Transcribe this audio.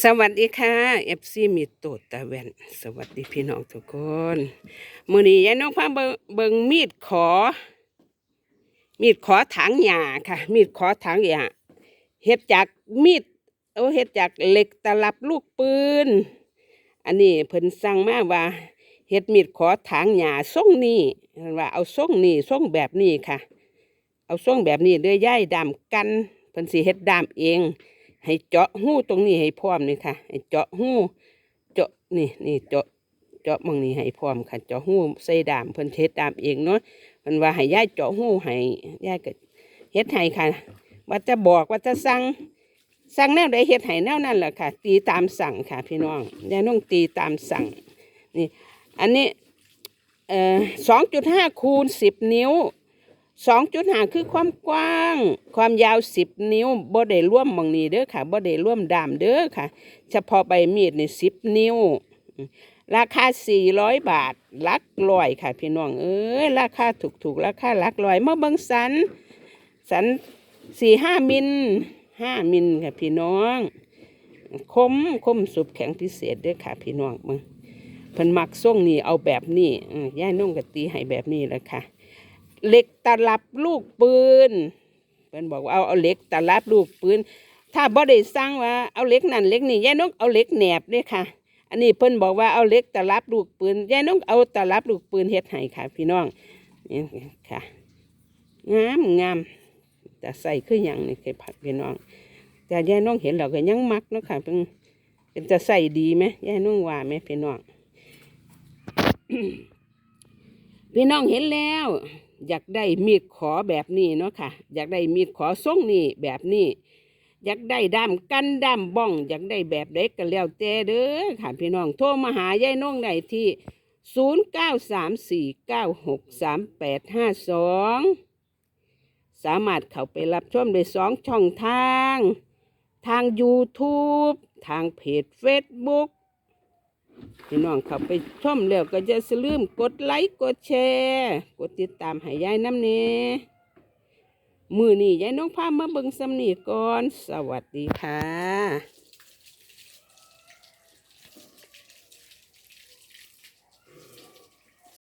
สวัสดีค่ะเอฟซีมีโตดตาแวนสวัสดีพี่น้องทุกคนมือนี้ยายน้องพาเบิงเบิงมีดขอ มีดขอถางหญ้าค่ะ มีดขอถางหญ้าเฮ็ดจากมีดโอ้เฮ็ดจากเหล็กตลับลูกปืน อันนี้เพิ่นสั่งมาว่าเฮ็ดมีดขอถางหญ้าทรงนี่ว่าเอาทรงนี้ทรงแบบนี้ค่ะ เอาทรงแบบนี้ด้อย่ายดามกันเพิ่นสิเฮ็ดดามเอง ให้เจาะหูตรงนี้ให้พร้อมนี่ค่ะ ให้เจาะหูเจาะนี่นี่เจาะเจาะมองนี้ให้พร้อมค่ะ เจาะหูใส่ดามเพิ่นเฮ็ดดามเองเนาะเพิ่นว่าให้ยายเจาะหูให้ยายก็เฮ็ดให้ค่ะ ว่าจะบอกว่าจะสั่งสั่งแนวใดเฮ็ดให้แนวนั้นแหละค่ะ ตีตามสั่งค่ะ พี่น้องยายน้องตีตามสั่งนี่ อันนี้เอ่อสองจุดห้าคูณสิบนิ้ว สองจุดห้าคือความกว้าง ความยาวสิบนิ้วบ่ได้ร่วมมองนี้เด้อค่ะบ่ได้ร่วมดามเด้อค่ะ เฉพาะใบมีดนี่สิบนิ้ว ราคาสี่ร้อยบาทลักร้อยค่ะ พี่น้องเอ้ยราคาถูกถูกๆราคาลักร้อยเมาเบิ่งสัน สันสี่ห้ามิลห้ามิลค่ะพี่น้อง คมคมสุบแข็งพิเศษเด้อค่ะพี่น้องมึงเพิ่นมักส่งนี่เอาแบบนี้ย่านุ่งกะตีให้แบบนี้แหละค่ะ เหล็กตลับลูกปืนเพิ่นบอกว่าเอาเอาเหล็กตลับลูกปืน ถ้าบ่ได้สั่งว่าเอาเหล็กนั่นเหล็กนี่ยายนกเอาเหล็กแหนบเด้ค่ะ อันนี้เพิ่นบอกว่าเอาเหล็กตลับลูกปืนยายนกเอาตลับลูกปืนเฮ็ดให้ค่ะ พี่น้องนี่ค่ะงามงามแต่ใส่คือหยังนี่คือผักพี่น้อง แต่ยายน้องเห็นเราก็ยังมักเนาะค่ะเป็นเป็นจะใส่ดีไหมยายน้องว่าไหมพี่น้องพี่น้องเห็นแล้ว อยากได้มีดขอแบบนี้เนาะค่ะ อยากได้มีดขอทรงนี่แบบนี้ อยากได้ด้ามกันด้ามบ้อง อยากได้แบบเด็กก็แล้วแต่เด้อค่ะพี่น้อง โทรมาหายายน้องได้ที่ศูนย์เก้าสามสี่เก้าหกสามแปดห้าสองสามารถเข้าไปรับชมได้สองช่องทาง ทาง YouTube ทางเพจ Facebook พี่น้องเข้าไปชมแล้วก็จะสลืมกดไลค์กดแชร์ กดติดตามให้ยายน้ำเนมือนี่ยายน้องพามาเบิ่งสำนีก่อน สวัสดีค่ะ